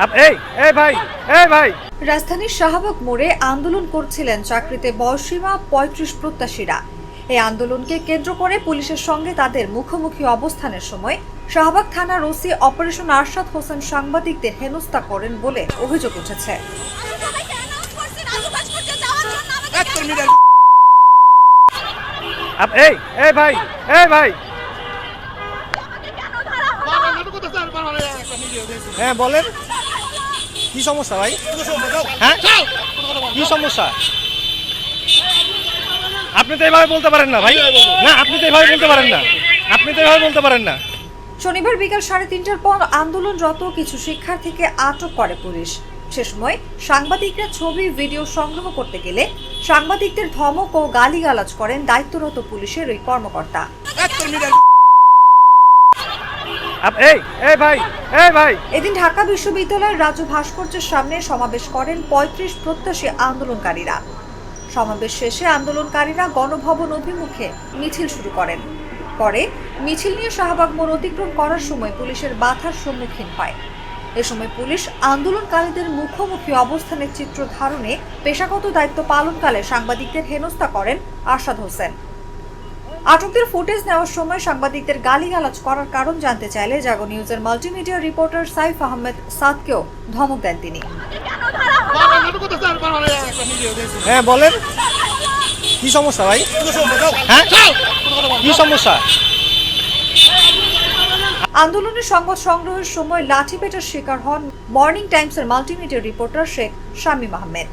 Up- এই এই ভাই এই ভাই। রাজধানীর শাহবাগ মোড়ে আন্দোলন করছিলেন চাকরিতে বয়সীমা পঁয়ত্রিশ প্রত্যাশীরা। এই আন্দোলনকে কেন্দ্র করে পুলিশের সঙ্গে তাদের মুখোমুখি অবস্থানের সময় শাহবাগ থানার ওসি অপারেশন আরশাদ হোসেন সাংবাদিকদের হেনস্থা করেন বলে অভিযোগ উঠেছে। এই এই ভাই এই ভাই। হ্যাঁ বলেন। কি সমস্যা ভাই? হ্যাঁ? কি সমস্যা? আপনি তো এভাবে বলতে পারেন না ভাই। না আপনি তো এভাবে বলতে পারেন না। আপনি তো এভাবে বলতে পারেন না। শনিবার বিকাল সাড়ে তিনটার পর আন্দোলনরত কিছু শিক্ষার্থীকে আটক করে পুলিশ। সে সময় সাংবাদিকরা ছবি ভিডিও সংগ্রহ করতে গেলে সাংবাদিকদের ধমক ও গালিগালাজ করেন দায়িত্বরত পুলিশের ওই কর্মকর্তা। এদিন ঢাকা বিশ্ববিদ্যালয়ের রাজু ভাস্কর্যের সামনে সমাবেশ করেন পঁয়ত্রিশ প্রত্যাশী আন্দোলনকারীরা। সমাবেশ শেষে আন্দোলনকারীরা গণভবন অভিমুখে মিছিল শুরু করেন। পরে মিছিল নিয়ে শাহবাগ মোড় অতিক্রম করার সময় পুলিশের বাধার সম্মুখীন হয়। এ সময় পুলিশ আন্দোলনকারীদের মুখোমুখি অবস্থানের চিত্র ধারণে পেশাগত দায়িত্ব পালনকালে সাংবাদিকদের হেনস্থা করেন আরশাদ হোসেন। আটকদের ফুটেজ নেওয়ার সময় সাংবাদিকদের গালিগালাজ করার কারণ জানতে চাইলে জাগো নিউজের মাল্টিমিডিয়া রিপোর্টার সাইফ আহমেদ সাদকেও ধমক দেন তিনি। হ্যাঁ বলেন। কি সমস্যা ভাই? হ্যাঁ? কি সমস্যা? আন্দোলনের সংবাদ সংগ্রহের সময় লাঠিপেটার শিকার হন মর্নিং টাইমসের মাল্টিমিডিয়া রিপোর্টার শেখ শামীম আহমেদ।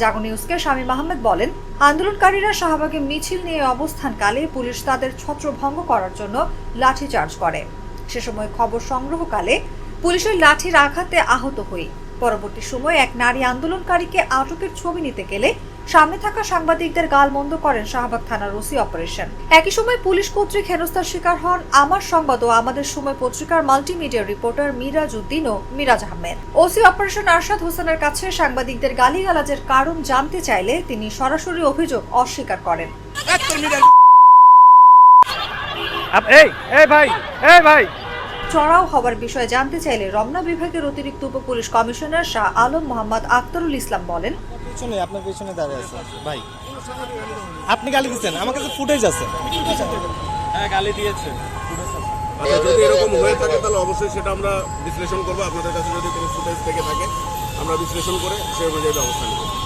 জাগো নিউজকে শামীম আহমেদ বলেন আন্দোলনকারীরা শাহবাগে মিছিল নিয়ে অবস্থানকালে পুলিশ তাদের ছত্রভঙ্গ করার জন্য লাঠিচার্জ করে। সে সময় খবর সংগ্রহকালে পুলিশের লাঠির আঘাতে আহত হই। পরবর্তী সময়ে এক নারী আন্দোলনকারীকে আটকের ছবি নিতে গেলে সামনে থাকা সাংবাদিকদের গালমন্দ করেন শাহবাগ থানার ওসি অপারেশন। একই সময় পুলিশ কর্তৃক হেনস্থার শিকার হন আমার সংবাদ ও আমাদের সময় পত্রিকার মাল্টিমিডিয়া রিপোর্টার মিরাজ উদ্দিন ও মিরাজ আহমেদ। ওসি অপারেশন আরশাদ হোসেনের কাছে সাংবাদিকদের গালিগালাজের কারণ জানতে চাইলে তিনি সরাসরি অভিযোগ অস্বীকার করেন। এই এই ভাই এই ভাই। চড়াও হওয়ার বিষয়ে জানতে চাইলে রমনা বিভাগের অতিরিক্ত উপ পুলিশ কমিশনার শাহ আলম মোহাম্মদ আক্তারুল ইসলাম বলেন পিছনে আপনার পিছনে দাঁড়িয়ে আছে। ভাই আপনি গালি দিচ্ছেন আমার কাছে ফুটেজ আছে। হ্যাঁ গালি দিয়েছে। আচ্ছা যদি এরকম হয়ে থাকে তাহলে অবশ্যই সেটা আমরা বিশ্লেষণ করব। আপনাদের কাছে যদি কোনো ফুটেজ থেকে থাকে আমরা বিশ্লেষণ করে সে অনুযায়ী ব্যবস্থা নেব।